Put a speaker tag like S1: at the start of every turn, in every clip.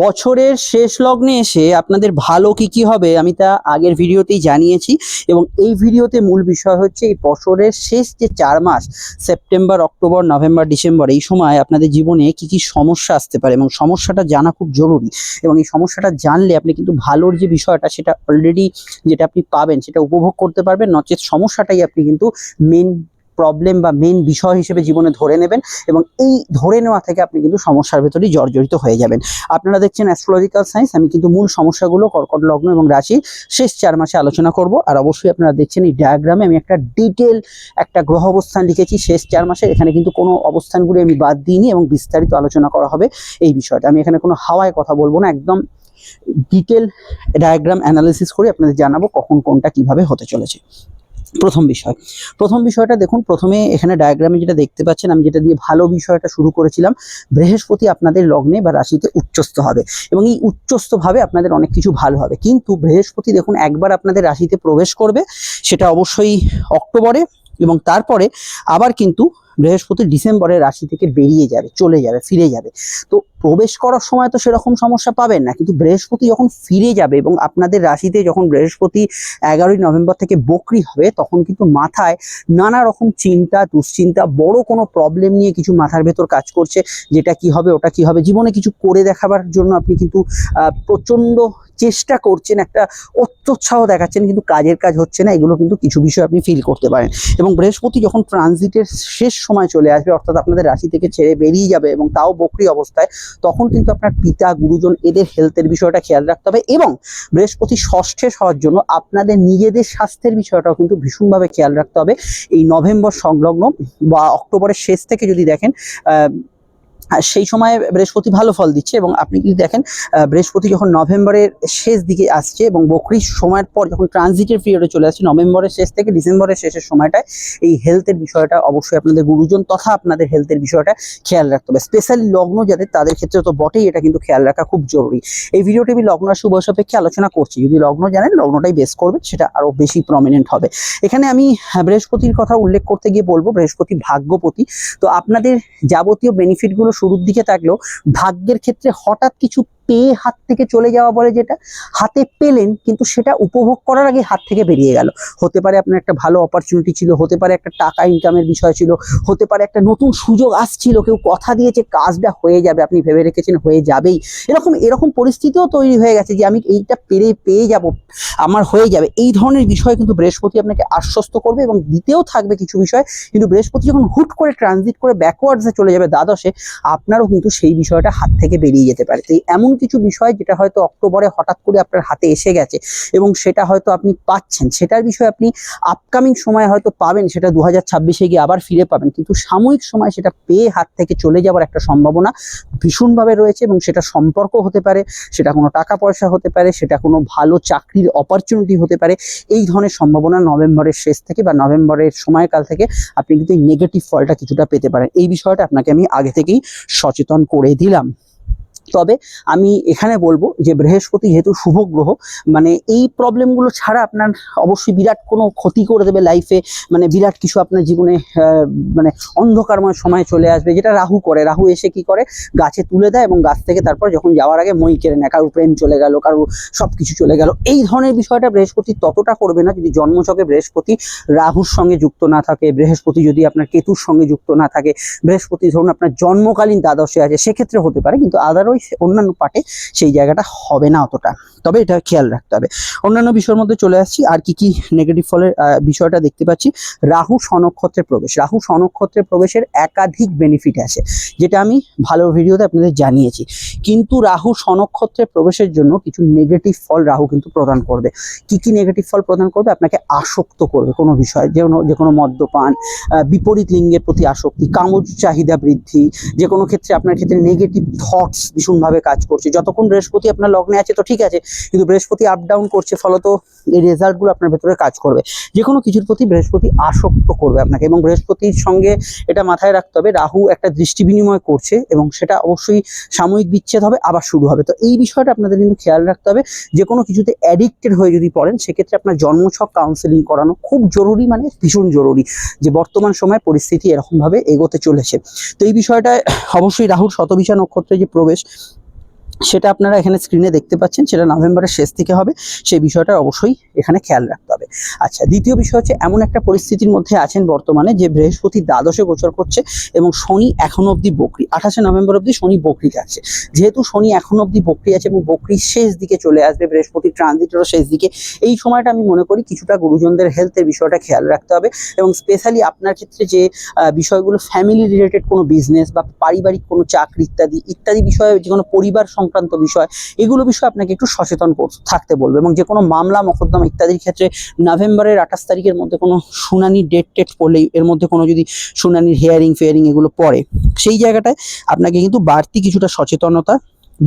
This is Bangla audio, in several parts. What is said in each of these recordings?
S1: বছরের শেষ লগ্নে এসে আপনাদের ভালো কি কি হবে আমি তা আগের ভিডিওতেই জানিয়েছি এবং এই ভিডিওতে মূল বিষয় হচ্ছে এই বছরের শেষ যে চার মাস, সেপ্টেম্বর, অক্টোবর, নভেম্বর, ডিসেম্বর, এই সময় আপনাদের জীবনে কি কি সমস্যা আসতে পারে এবং সমস্যাটা জানা খুব জরুরি। এবং এই সমস্যাটা জানলে আপনি কিন্তু ভালোর যে বিষয়টা সেটা অলরেডি যেটা আপনি পাবেন সেটা উপভোগ করতে পারবেন, নচেত সমস্যাটাই আপনি কিন্তু মেন প্রবলেম বা মেন বিষয় হিসেবে জীবনে ধরে নেবেন এবং এই ধরে নেওয়া থেকে আপনি কিন্তু সমস্যার ভেতরেই জর্জরিত হয়ে যাবেন। আপনারা দেখছেন অ্যাস্ট্রোলজিক্যাল সায়েন্স আমি কিন্তু মূল সমস্যাগুলো, কর্কট লগ্ন এবং রাশি শেষ চার মাসে আলোচনা করব। আর অবশ্যই আপনারা দেখছেন এই ডায়াগ্রামে আমি একটা ডিটেল একটা গ্রহ অবস্থান লিখেছি শেষ চার মাসে। এখানে কিন্তু কোনো অবস্থানগুলি আমি বাদ দিইনি এবং বিস্তারিত আলোচনা করা হবে এই বিষয়টা। আমি এখানে কোনো হাওয়ায় কথা বলব না, একদম ডিটেল ডায়াগ্রাম অ্যানালিসিস করে আপনাদের জানাব কখন কোনটা কীভাবে হতে চলেছে। প্রথম বিষয়। প্রথম বিষয়টা দেখুন, প্রথমে এখানে ডায়াগ্রামে যেটা দেখতে পাচ্ছেন, আমি যেটা দিয়ে ভালো বিষয়টা শুরু করেছিলাম, বৃহস্পতি আপনাদের লগ্নে বা রাশিতে উচ্চস্থ হবে এবং এই উচ্চস্থ ভাবে আপনাদের অনেক কিছু ভালো হবে। কিন্তু বৃহস্পতি দেখুন, একবার আপনাদের রাশিতে প্রবেশ করবে, সেটা অবশ্যই অক্টোবরে এবং তারপরে আবার কিন্তু বৃহস্পতি ডিসেম্বরের রাশি থেকে বেরিয়ে যাবে, চলে যাবে, ফিরে যাবে। তো প্রবেশ করার সময় তো সেরকম সমস্যা পাবেন না। কিন্তু বৃহস্পতি যখন ফিরে যাবে এবং আপনাদের রাশিতে যখন বৃহস্পতি এগারোই নভেম্বর থেকে বকরি হবে, তখন কিন্তু মাথায় নানা রকম চিন্তা, দুশ্চিন্তা, বড় কোনো প্রবলেম নিয়ে কিছু মাথার ভেতর কাজ করছে। যেটা কি হবে, ওটা কি হবে? জীবনে কিছু করে দেখাবার জন্য আপনি কিন্তু প্রচণ্ড চেষ্টা করছেন, একটা অত্যুৎসাহ দেখাচ্ছেন, কিন্তু কাজের কাজ হচ্ছে না, এগুলো কিন্তু কিছু বিষয় আপনি ফিল করতে পারেন। এবং বৃহস্পতি যখন ট্রানজিটের শেষ সময় চলে আসবে, অর্থাৎ আপনাদের রাশি থেকে ছেড়ে বেরিয়ে যাবে এবং তাও বকরি অবস্থায়, তখন কিন্তু আপনার পিতা, গুরুজন এদের হেলথের বিষয়টা খেয়াল রাখতে হবে এবং বৃহস্পতি ষষ্ঠে হওয়ার জন্য আপনাদের নিজেদের স্বাস্থ্যের বিষয়টাও কিন্তু ভীষণভাবে খেয়াল রাখতে হবে। এই নভেম্বর সংলগ্ন বা অক্টোবরের শেষ থেকে যদি দেখেন সেই সময় বৃহস্পতি ভালো ফল দিচ্ছে এবং আপনি যদি দেখেন বৃহস্পতি যখন নভেম্বরের শেষ দিকে আসছে এবং বকরির সময়ের পর যখন ট্রানজিটের পিরিয়ডে চলে আসছে নভেম্বরের শেষ থেকে ডিসেম্বরের শেষের সময়টায় এই হেলথের বিষয়টা অবশ্যই আপনাদের গুরুজন তথা আপনাদের হেলথের বিষয়টা খেয়াল রাখতে হবে। স্পেশালি লগ্ন যাদের তাদের ক্ষেত্রে তো বটেই এটা কিন্তু খেয়াল রাখা খুব জরুরি। এই ভিডিওটি আমি লগ্ন শুভ সাপেক্ষে আলোচনা করছি। যদি লগ্ন জানেন লগ্নটাই বেস করবে সেটা আরও বেশি প্রমিনেন্ট হবে। এখানে আমি আহ, বৃহস্পতির কথা উল্লেখ করতে গিয়ে বলব বৃহস্পতি ভাগ্যপতি। তো আপনাদের যাবতীয় বেনিফিটগুলো শুরুর দিকে থাকলেও ভাগ্যের ক্ষেত্রে হঠাৎ কিছু পেয়ে হাত থেকে চলে যাওয়া বলে যেটা, হাতে পেলেন কিন্তু সেটা উপভোগ করার আগে হাত থেকে বেরিয়ে গেল। হতে পারে আপনার একটা ভালো অপরচুনিটি ছিল, হতে পারে একটা টাকা ইনকামের বিষয় ছিল, হতে পারে একটা নতুন সুযোগ আসছিল, কেউ কথা দিয়েছে, কাজটা হয়ে যাবে, আপনি ভেবে রেখেছেন, হয়ে যাবেই। এরকম এরকম পরিস্থিতিও তৈরি হয়ে গেছে যে আমি এইটা পেরে, পেয়ে যাব, আমার হয়ে যাবে। এই ধরনের বিষয় কিন্তু বৃহস্পতি আপনাকে আশ্বস্ত করবে এবং দিতেও থাকবে কিছু বিষয়, কিন্তু বৃহস্পতি যখন হুট করে ট্রানজিট করে ব্যাকওয়ার্ডসে চলে যাবে দ্বাদশে, আপনারও কিন্তু সেই বিষয়টা হাত থেকে বেরিয়ে যেতে পারে। তো এমন কিছু বিষয় যেটা হয়তো অক্টোবরে হঠাৎ করে আপনার হাতে এসে গেছে এবং সেটা হয়তো আপনি পাচ্ছেন। সেটার বিষয়ে আপনি আপকামিং সময় হয়তো পাবেন, সেটা দু হাজার ছাব্বিশে গিয়ে আবার ফিরে পাবেন। কিন্তু সাময়িক সময় সেটা পেয়ে হাত থেকে চলে যাওয়ার একটা সম্ভাবনা ভীষণভাবে রয়েছে এবং সেটা সম্পর্ক হতে পারে, সেটা কোনো টাকা পয়সা হতে পারে, সেটা কোনো ভালো চাকরির অপরচুনিটি হতে পারে। এই ধরনের সম্ভাবনা নভেম্বরের শেষ থেকে বা নভেম্বরের সময়কাল থেকে আপনি কিন্তু এই নেগেটিভ ফলটা কিছুটা পেতে পারেন। এই বিষয়টা আপনাকে আমি আগে থেকেই সচেতন করে দিলাম। তবে আমি এখানে বলব যে বৃহস্পতি যেহেতু শুভ গ্রহ মানে এই প্রবলেমগুলো ছাড়া আপনার অবশ্যই বিরাট কোনো ক্ষতি করে দেবে লাইফে মানে বিরাট কিছু আপনার জীবনে মানে অন্ধকারময় সময় চলে আসবে, যেটা রাহু করে। রাহু এসে কি করে? গাছে তুলে দেয় এবং গাছ থেকে তারপর যখন যাওয়ার আগে মই কেড়ে নেয়। কারোর প্রেম চলে গেল, কারোর সব কিছু চলে গেল। এই ধরনের বিষয়টা বৃহস্পতি ততটা করবে না যদি জন্মছকে বৃহস্পতি রাহুর সঙ্গে যুক্ত না থাকে, বৃহস্পতি যদি আপনার কেতুর সঙ্গে যুক্ত না থাকে। বৃহস্পতি ধরুন আপনার জন্মকালীন দ্বাদশে আছে, সেক্ষেত্রে হতে পারে, কিন্তু আদারওয়াইজ অন্যান্য পার্টে সেই জায়গাটা হবে না অতটা। তবে এটা খেয়াল রাখতে হবে। অন্যান্য বিষয়ের মধ্যে চলে আসছি, আর কি কি নেগেটিভ ফলের বিষয়টা দেখতে পাচ্ছি। রাহু স্বনক্ষত্রে প্রবেশ। রাহু স্বনক্ষত্রে প্রবেশের একাধিক বেনিফিট আছে, যেটা আমি ভালো ভিডিওতে আপনাদের জানিয়েছি। কিন্তু রাহু স্বনক্ষত্রে প্রবেশের জন্য কিছু নেগেটিভ ফল রাহু কিন্তু প্রদান করবে। কি কি নেগেটিভ ফল প্রদান করবে? আপনাকে আসক্ত করবে কোনো বিষয়, যে কোনো যে কোনো মদ্যপান বিপরীত লিঙ্গের প্রতি আসক্তি কামজ চাহিদা বৃদ্ধি, যে কোনো ক্ষেত্রে আপনার ক্ষেত্রে নেগেটিভ থটস ভীষণভাবে কাজ করছে। যতক্ষণ বৃহস্পতি আপনার লগ্নে আছে, তো ঠিক আছে। কিন্তু বৃহস্পতি আপ ডাউন করছে, ফলত এই রেজাল্টগুলো আপনার ভেতরে কাজ করবে। যে কোনো কিছুর প্রতি বৃহস্পতি আসক্ত করবে আপনাকে এবং বৃহস্পতির সঙ্গে এটা মাথায় রাখতে হবে, রাহু একটা দৃষ্টি বিনিময় করছে এবং সেটা অবশ্যই সাময়িক বিচ্ছেদ হবে, আবার শুরু হবে। তো এই বিষয়টা আপনাদের কিন্তু খেয়াল রাখতে হবে। যে কোনো কিছুতে অ্যাডিক্টেড হয়ে যদি পড়েন, সেক্ষেত্রে আপনার জন্মছক কাউন্সেলিং করানো খুব জরুরি মানে ভীষণ জরুরি যে বর্তমান সময়ে পরিস্থিতি এরকমভাবে এগোতে চলেছে। তো এই বিষয়টা অবশ্যই রাহুর শতবিশা নক্ষত্রে যে প্রবেশ সেটা আপনারা এখানে স্ক্রিনে দেখতে পাচ্ছেন, সেটা নভেম্বরের শেষ থেকে হবে। সেই বিষয়টা অবশ্যই এখানে খেয়াল রাখতে হবে। আচ্ছা দ্বিতীয় বিষয় হচ্ছে, এমন একটা পরিস্থিতির মধ্যে আছেন বর্তমানে যে বৃহস্পতি দ্বাদশে গোচর করছে এবং শনি এখনও অবধি বকরি, আঠাশে নভেম্বর অবধি শনি বকরি যাচ্ছে যেহেতু শনি এখনও অবধি বকরি আছে এবং বকরির শেষ দিকে চলে আসবে বৃহস্পতির ট্রানজিটেরও শেষ দিকে, এই সময়টা আমি মনে করি কিছুটা গুরুজনদের হেলথের বিষয়টা খেয়াল রাখতে হবে এবং স্পেশালি আপনার ক্ষেত্রে যে বিষয়গুলো ফ্যামিলি রিলেটেড কোনো বিজনেস বা পারিবারিক কোনো চাকরি ইত্যাদি ইত্যাদি বিষয়ে যে কোনো পরিবার সংক্রান্ত বিষয়, এগুলো বিষয়ে আপনাকে একটু সচেতন থাকতে বলবে এবং যে কোনো মামলা, মকদ্দমা ইত্যাদির ক্ষেত্রে নভেম্বরের আঠাশ তারিখের মধ্যে কোনো শুনানি ডেট টেট পড়লে এর মধ্যে কোনো যদি শুনানির হেয়ারিং ফেয়ারিং এগুলো পড়ে, সেই জায়গাটায় আপনাকে কিন্তু বাড়তি কিছুটা সচেতনতা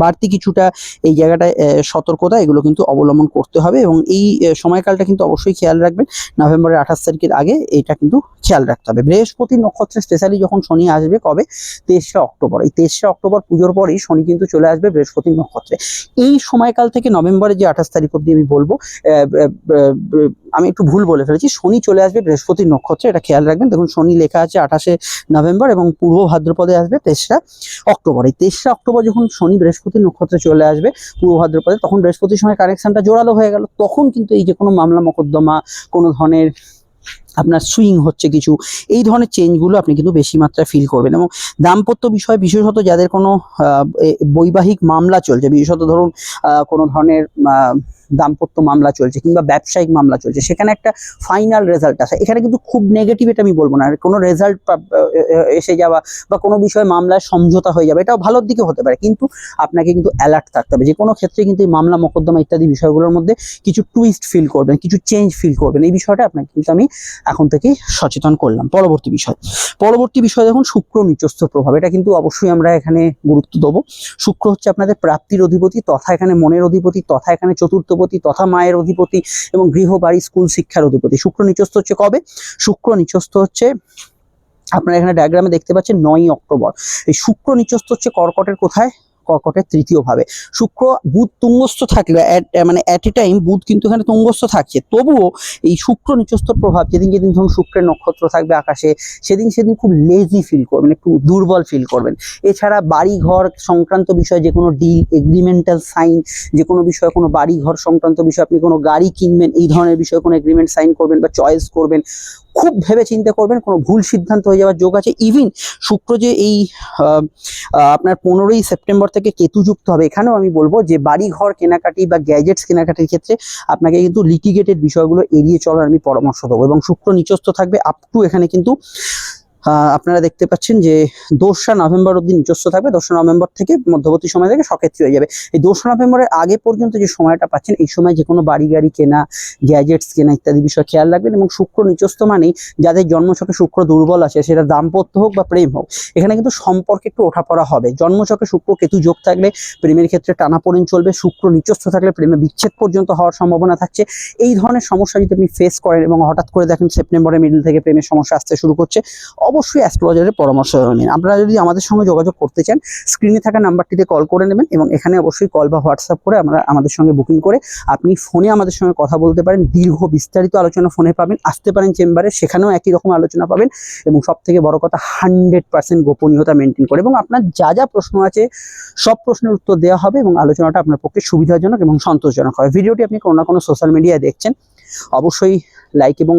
S1: বাড়তি কিছুটা এই জায়গাটায় সতর্কতা এগুলো কিন্তু অবলম্বন করতে হবে এবং এই সময়কালটা কিন্তু অবশ্যই খেয়াল রাখবেন। নভেম্বরের আঠাশ তারিখের আগে এটা কিন্তু খেয়াল রাখতে হবে। বৃহস্পতি নক্ষত্রে স্পেশালি যখন শনি আসবে কবে? তেইশে অক্টোবর। এই তেইশে অক্টোবর পুজোর পরেই শনি কিন্তু চলে আসবে বৃহস্পতি নক্ষত্রে। এই সময়কাল থেকে নভেম্বরের যে আঠাশ তারিখ অব্দি আমি বলব আমি একটু ভুল বলে ফেলেছি, শনি চলে আসবে বৃহস্পতি নক্ষত্রে, এটা খেয়াল রাখবেন। দেখুন, শনি লেখা আছে আঠাশে নভেম্বর এবং পূর্ব ভাদ্রপদে আসবে তেসরা অক্টোবর। এই তেসরা অক্টোবর যখন শনি বৃহস্পতি নক্ষত্রে চলে আসবে পূর্ব ভাদ্রপদে, তখন বৃহস্পতির সময় কানেকশনটা জোরালো হয়ে গেল। তখন কিন্তু এই যে কোনো মামলা মোকদ্দমা, কোনো ধরনের আপনার সুইং হচ্ছে কিছু, এই ধরনের চেঞ্জগুলো আপনি কিন্তু বেশি মাত্রায় ফিল করবেন। এবং দাম্পত্য বিষয়ে বিশেষত যাদের কোনো বৈবাহিক মামলা চলছে, বিশেষত ধরুন কোনো ধরনের দাম্পত্য মামলা চলছে কিংবা ব্যবসায়িক মামলা চলছে, সেখানে একটা ফাইনাল রেজাল্ট আসে। এখানে কিন্তু খুব নেগেটিভ এটা আমি বলব না। কোনো রেজাল্ট এসে যাওয়া বা কোনো বিষয়ে মামলায় সমঝোতা হয়ে যাবে এটাও ভালোর দিকে হতে পারে। কিন্তু আপনাকে কিন্তু অ্যালার্ট থাকতে হবে। যে কোনো ক্ষেত্রে কিন্তু এই মামলা, মোকদ্দমা ইত্যাদি বিষয়গুলোর মধ্যে কিছু টুইস্ট ফিল করবেন, কিছু চেঞ্জ ফিল করবেন। এই বিষয়টা আপনাকে কিন্তু আমি এখন থেকেই সচেতন করলাম। পরবর্তী বিষয়। পরবর্তী বিষয় দেখুন, শুক্র নিচস্থ প্রভাব। এটা কিন্তু অবশ্যই আমরা এখানে গুরুত্ব দেবো। শুক্র হচ্ছে আপনাদের প্রাপ্তির অধিপতি, তথা এখানে মনের অধিপতি, তথা এখানে চতুর্থপতি তথা মায়ের অধিপতি এবং গৃহ বাড়ি স্কুল শিক্ষার অধিপতি। শুক্র নিচস্থ হচ্ছে কবে? শুক্র নিচস্থ হচ্ছে, আপনারা এখানে ডায়াগ্রামে দেখতে পাচ্ছেন নয়ই অক্টোবর। এই শুক্র নিচস্থ হচ্ছে কর্কটের কোথায়? কর্কটের তৃতীয় ভাবে। শুক্র, বুধ তুঙ্গস্থ থাকলে মানে অ্যাট এ টাইম বুধ কিন্তু এখানে তুঙ্গস্থ থাকছে। তবুও এই শুক্র নিচস্থর প্রভাব, যেদিন যেদিন ধরুন শুক্রের নক্ষত্র থাকবে আকাশে, সেদিন সেদিন খুব লেজি ফিল করবেন একটু দুর্বল ফিল করবেন। এছাড়া বাড়ি ঘর সংক্রান্ত বিষয় যে কোনো ডিল এগ্রিমেন্টাল সাইন যে কোনো বিষয়ে কোনো বাড়ি ঘর সংক্রান্ত বিষয় আপনি কোনো গাড়ি কিনবেন, এই ধরনের বিষয়ে কোনো এগ্রিমেন্ট সাইন করবেন বা চয়েস করবেন, খুব ভেবে চিন্তা করবেন, কোনো ভুল সিদ্ধান্ত হয়ে যাওয়ার যোগ আছে। ইভিন শুক্র যে এই আপনার পনেরোই সেপ্টেম্বর থেকে কেতু যুক্ত হবে। এখানেও আমি বলব যে বাড়ি ঘর কেনাকাটি বা গ্যাজেটস কেনাকাটির ক্ষেত্রে আপনাকে কিন্তু লিটিগেটেড বিষয়গুলো এড়িয়ে চলার আমি পরামর্শ দেবো এবং শুক্র নিচস্থ থাকবে। আপ টু এখানে কিন্তু আপনারা দেখতে পাচ্ছেন যে দোসরা নভেম্বর অব্দি নিচস্থ থাকবে। দোসরা নভেম্বর থেকে মধ্যবর্তী সময় থেকে সক্ষেত্রী হয়ে যাবে। এই দোসরা নভেম্বরের আগে পর্যন্ত যে সময়টা পাচ্ছেন, এই সময় যে কোনো বাড়ি গাড়ি কেনা, গ্যাজেটস কেনা ইত্যাদি বিষয়ে খেয়াল রাখবেন এবং শুক্র নিচস্থ মানেই যাদের জন্মছকে শুক্র দুর্বল আছে, সেটা দাম্পত্য হোক বা প্রেম হোক, এখানে কিন্তু সম্পর্কে একটু ওঠাপড়া হবে। জন্মছকে শুক্র কেতু যোগ থাকলে প্রেমের ক্ষেত্রে টানাপোড়েন চলবে, শুক্র নিচস্থ থাকলে প্রেমে বিচ্ছেদ পর্যন্ত হওয়ার সম্ভাবনা থাকছে। এই ধরনের সমস্যা যদি আপনি ফেস করেন এবং হঠাৎ করে দেখেন সেপ্টেম্বরের মিডল থেকে প্রেমের সমস্যা আসতে শুরু করছে অবশ্যই অ্যাস্ট্রোলজারের পরামর্শ নিন। আপনারা যদি আমাদের সঙ্গে যোগাযোগ করতে চান স্ক্রিনে থাকা নাম্বারটিতে কল করে নেবেন এবং এখানে অবশ্যই কল বা হোয়াটসঅ্যাপ করে আমরা আমাদের সঙ্গে বুকিং করে আপনি ফোনে আমাদের সঙ্গে কথা বলতে পারেন। দীর্ঘ বিস্তারিত আলোচনা ফোনে পাবেন, আসতে পারেন চেম্বারে, সেখানেও একই রকম আলোচনা পাবেন এবং সব থেকে বড় কথা হান্ড্রেড পার্সেন্ট গোপনীয়তা মেনটেন করে এবং আপনার যা যা প্রশ্ন আছে, সব প্রশ্নের উত্তর দেওয়া হবে এবং আলোচনাটা আপনার পক্ষে সুবিধাজনক এবং সন্তোষজনক হবে। ভিডিওটি আপনি কোনো না কোনো সোশ্যাল মিডিয়ায় দেখছেন, অবশ্যই লাইক এবং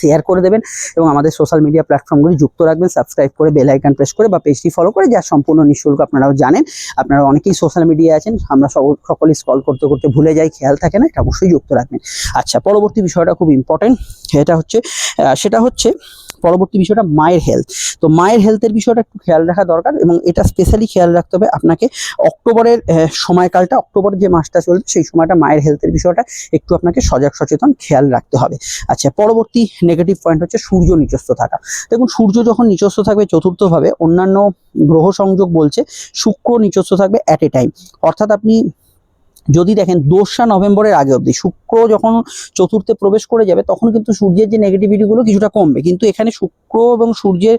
S1: শেয়ার করে দেবেন এবং আমাদের সোশ্যাল মিডিয়া প্ল্যাটফর্মগুলি যুক্ত রাখবেন সাবস্ক্রাইব করে বেল আইকন প্রেস করে বা পেজটি ফলো করে যা সম্পূর্ণ নিঃশুল্ক আপনারাও জানেন। আপনারা অনেকেই সোশ্যাল মিডিয়া আছেন, আমরা সকলেই স্কল করতে করতে ভুলে যাই, খেয়াল থাকে না, এটা অবশ্যই যুক্ত রাখবেন। আচ্ছা পরবর্তী বিষয়টা খুব ইম্পর্টেন্ট এটা হচ্ছে সেটা হচ্ছে পরবর্তী বিষয়টা মায়ের হেলথ তো মায়ের হেলথের বিষয়টা একটু খেয়াল রাখা দরকার এবং এটা স্পেশালি খেয়াল রাখতে হবে আপনাকে অক্টোবরের সময়কালটা, অক্টোবর যে মাসটা চলবে সেই সময়টা মায়ের হেলথের বিষয়টা একটু আপনাকে সজাগ সচেতন খেয়াল রাখতে হবে। আচ্ছা পরবর্তী নেগেটিভ পয়েন্ট হচ্ছে সূর্য নিচস্থ থাকা। দেখুন, সূর্য যখন নিচস্থ থাকবে চতুর্থভাবে, অন্যান্য গ্রহ সংযোগ বলছে শুক্র নিচস্থ থাকবে অ্যাট এ টাইম অর্থাৎ আপনি যদি দেখেন দোসরা নভেম্বরের আগে অবধি শুক্র যখন চতুর্থে প্রবেশ করে যাবে, তখন কিন্তু সূর্যের যে নেগেটিভিটিগুলো কিছুটা কমবে। কিন্তু এখানে শুক্র এবং সূর্যের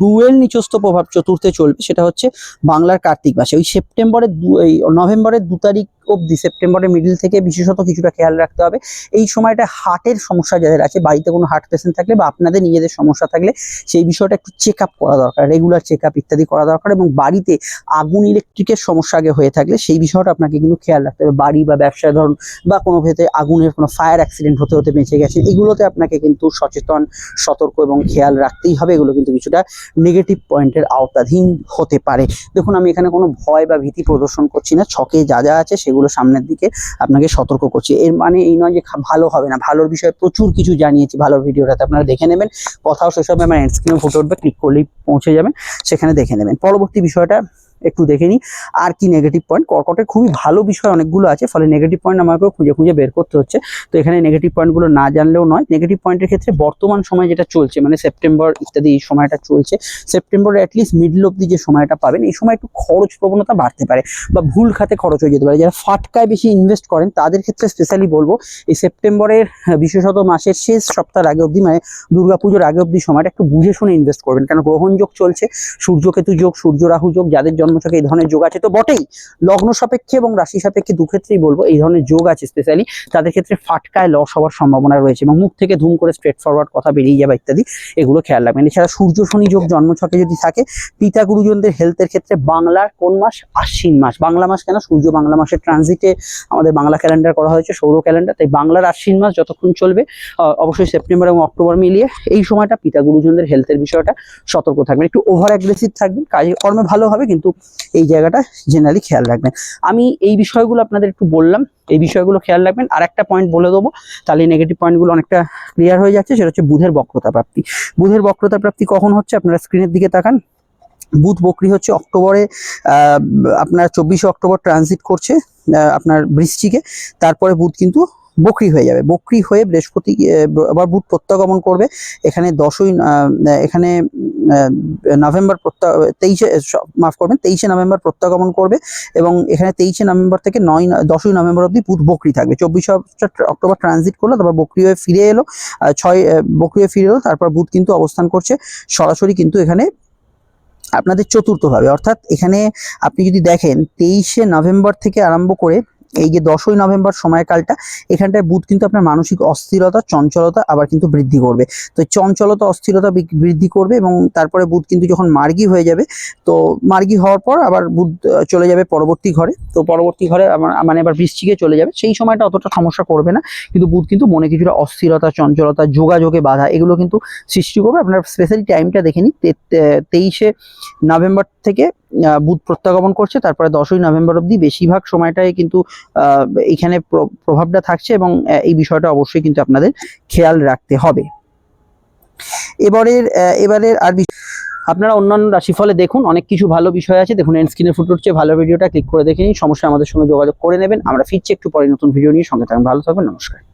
S1: ডুয়েল নিচস্থ প্রভাব চতুর্থে চলবে, সেটা হচ্ছে বাংলার কার্তিক মাসে। ওই সেপ্টেম্বরের এই নভেম্বরের দু তারিখ অবধি সেপ্টেম্বরের মিডিল থেকে বিশেষত কিছুটা খেয়াল রাখতে হবে। এই সময়টা হার্টের সমস্যা যাদের আছে, বাড়িতে কোনো হার্ট পেশেন্ট থাকলে বা আপনাদের নিজেদের সমস্যা থাকলে সেই বিষয়টা একটু চেক আপ করা দরকার রেগুলার চেক আপ ইত্যাদি করা দরকার এবং বাড়িতে আগুন ইলেকট্রিকের সমস্যা আগে হয়ে থাকলে সেই বিষয়টা আপনাকে কিন্তু খেয়াল রাখতে হবে। বাড়ি বা ব্যবসায় ধরুন বা কোনো ভেতরে আগুনের কোনো ফায়ার অ্যাক্সিডেন্ট হতে হতে বেঁচে গেছে, এগুলোতে আপনাকে কিন্তু সচেতন, সতর্ক এবং খেয়াল রাখতেই হবে। এগুলো কিন্তু কিছুটা নেগেটিভ পয়েন্টের আওতাধীন হতে পারে। দেখুন, আমি এখানে কোনো ভয় বা ভীতি প্রদর্শন করছি না। ছকে যা যা আছে সেগুলো সামনের দিকে আপনাকে সতর্ক করছি। এর মানে এই নয় যে ভালো হবে না। ভালোর বিষয়ে প্রচুর কিছু জানিয়েছি ভালো ভিডিওটাতে। আপনারা দেখে নেবেন। কথাও সেসব আমার স্ক্রিনে ফুটে উঠবে। ক্লিক করলেই পৌঁছে যাবেন। সেখানে দেখে নেবেন। পরবর্তী বিষয়টা একটু দেখে নিই। আর কি নেগেটিভ পয়েন্ট কর্কটের খুবই ভালো বিষয় অনেকগুলো আছে, ফলে নেগেটিভ পয়েন্ট আমাকেও খুঁজে খুঁজে বের করতে হচ্ছে। তো এখানে নেগেটিভ পয়েন্টগুলো না জানলেও নয়। নেগেটিভ পয়েন্টের ক্ষেত্রে বর্তমান সময় যেটা চলছে মানে সেপ্টেম্বর ইত্যাদি এই সময়টা চলছে সেপ্টেম্বরে অ্যাটলিস্ট মিডল অব্দি যে সময়টা পাবেন, এই সময় একটু খরচ প্রবণতা বাড়তে পারে বা ভুল খাতে খরচ হয়ে যেতে পারে। যারা ফাটকায় বেশি ইনভেস্ট করেন, তাদের ক্ষেত্রে স্পেশালি বলব, এই সেপ্টেম্বরের বিশেষত মাসের শেষ সপ্তাহের আগে অবধি মানে দুর্গাপুজোর আগে অবধি সময়টা একটু বুঝে শুনে ইনভেস্ট করবেন। কারণ গ্রহণ যোগ চলছে, সূর্যকেতু যোগ, সূর্য রাহু যোগ, যাদের জন্মছকে এই ধরনের যোগ আছে। তো বটেই, লগ্ন সাপেক্ষে এবং রাশি সাপেক্ষে দু ক্ষেত্রেই বলব এই ধরনের যোগ আছে স্পেশালি তাদের ক্ষেত্রে ফাটকায় লস হওয়ার সম্ভাবনা রয়েছে এবং মুখ থেকে ধুম করে স্ট্রেট ফরওয়ার্ড কথা বেরিয়ে যাবে ইত্যাদি, এগুলো খেয়াল রাখবেন। এছাড়া সূর্য শনি যোগ জন্মছকে যদি থাকে, পিতা গুরুজনদের হেলথের ক্ষেত্রে বাংলার কোন মাস? আশ্বিন মাস। বাংলা মাস কেন? সূর্য বাংলা মাসের ট্রানজিটে আমাদের বাংলা ক্যালেন্ডার করা হয়েছে, সৌর ক্যালেন্ডার তাই বাংলার আশ্বিন মাস যতক্ষণ চলবে অবশ্যই সেপ্টেম্বর এবং অক্টোবর মিলিয়ে এই সময়টা পিতা গুরুজনদের হেলথের বিষয়টা সতর্ক থাকবেন। একটু ওভার অ্যাগ্রেসিভ থাকবেন, কাজে কর্মে ভালো হবে, কিন্তু এই জায়গাটা জেনারেলি খেয়াল রাখবেন। আমি এই বিষয়গুলো আপনাদের একটু বললাম, এই বিষয়গুলো খেয়াল রাখবেন। আর একটা পয়েন্ট বলে দেবো, তাহলে নেগেটিভ পয়েন্টগুলো অনেকটা ক্লিয়ার হয়ে যাচ্ছে। সেটা হচ্ছে বুধের বক্রতা প্রাপ্তি। বুধের বক্রতা প্রাপ্তি কখন হচ্ছে? আপনারা স্ক্রিনের দিকে তাকান। বুধ বকরি হচ্ছে অক্টোবরে আপনার চব্বিশে অক্টোবর ট্রানজিট করছে আপনার বৃশ্চিকে তারপরে বুধ কিন্তু বকরি হয়ে যাবে। বকরি হয়ে বৃহস্পতি আবার বুধ প্রত্যাগমন করবে। এখানে দশই এখানে নভেম্বর প্রত্যা, তেইশে মাফ করবেন, তেইশে নভেম্বর প্রত্যাগমন করবে এবং এখানে তেইশে নভেম্বর থেকে নয়, দশই নভেম্বর অবধি বুধ বকরি থাকবে। চব্বিশে অক্টোবর ট্রানজিট করল, তারপর বকরি হয়ে ফিরে এলো ছয় বকরি হয়ে ফিরে এলো, তারপর বুধ কিন্তু অবস্থান করছে। সরাসরি কিন্তু এখানে আপনাদের চতুর্থভাবে। অর্থাৎ এখানে আপনি যদি দেখেন, তেইশে নভেম্বর থেকে আরম্ভ করে এই যে দশই নভেম্বর সময়কালটা, এখানটায় বুধ কিন্তু আপনার মানসিক অস্থিরতা, চঞ্চলতা আবার কিন্তু বৃদ্ধি করবে। তো চঞ্চলতা, অস্থিরতা বৃদ্ধি করবে এবং তারপরে বুধ কিন্তু যখন মার্গী হয়ে যাবে, তো মার্গী হওয়ার পর আবার বুধ চলে যাবে পরবর্তী ঘরে। তো পরবর্তী ঘরে মানে আবার বৃষ্টিকে চলে যাবে। সেই সময়টা অতটা সমস্যা করবে না, কিন্তু বুধ কিন্তু মনে কিছুটা অস্থিরতা, চঞ্চলতা, যোগাযোগে বাধা, এগুলো কিন্তু সৃষ্টি করবে। আপনার স্পেশালি টাইমটা দেখে নিন তেইশে নভেম্বর থেকে বুধ প্রত্যাগমন করছে, তারপরে দশই নভেম্বর অবধি বেশিরভাগ সময়টাই কিন্তু এখানে প্র- প্রভাবটা থাকছে এবং এই বিষয়টা অবশ্যই কিন্তু আপনাদের খেয়াল রাখতে হবে। এবারের এবারের আর আপনারা অন্যান্য রাশিফলে দেখুন, অনেক কিছু ভালো বিষয় আছে। দেখুন এন্ড স্ক্রিনে ফুটে উঠছে, ভালো ভিডিওটা ক্লিক করে দেখে নিন। সমস্যা আমাদের সঙ্গে যোগাযোগ করে নেবেন। আমরা ফিরছি একটু পরে নতুন ভিডিও নিয়ে। সঙ্গে থাকবেন ভালো থাকবেন নমস্কার।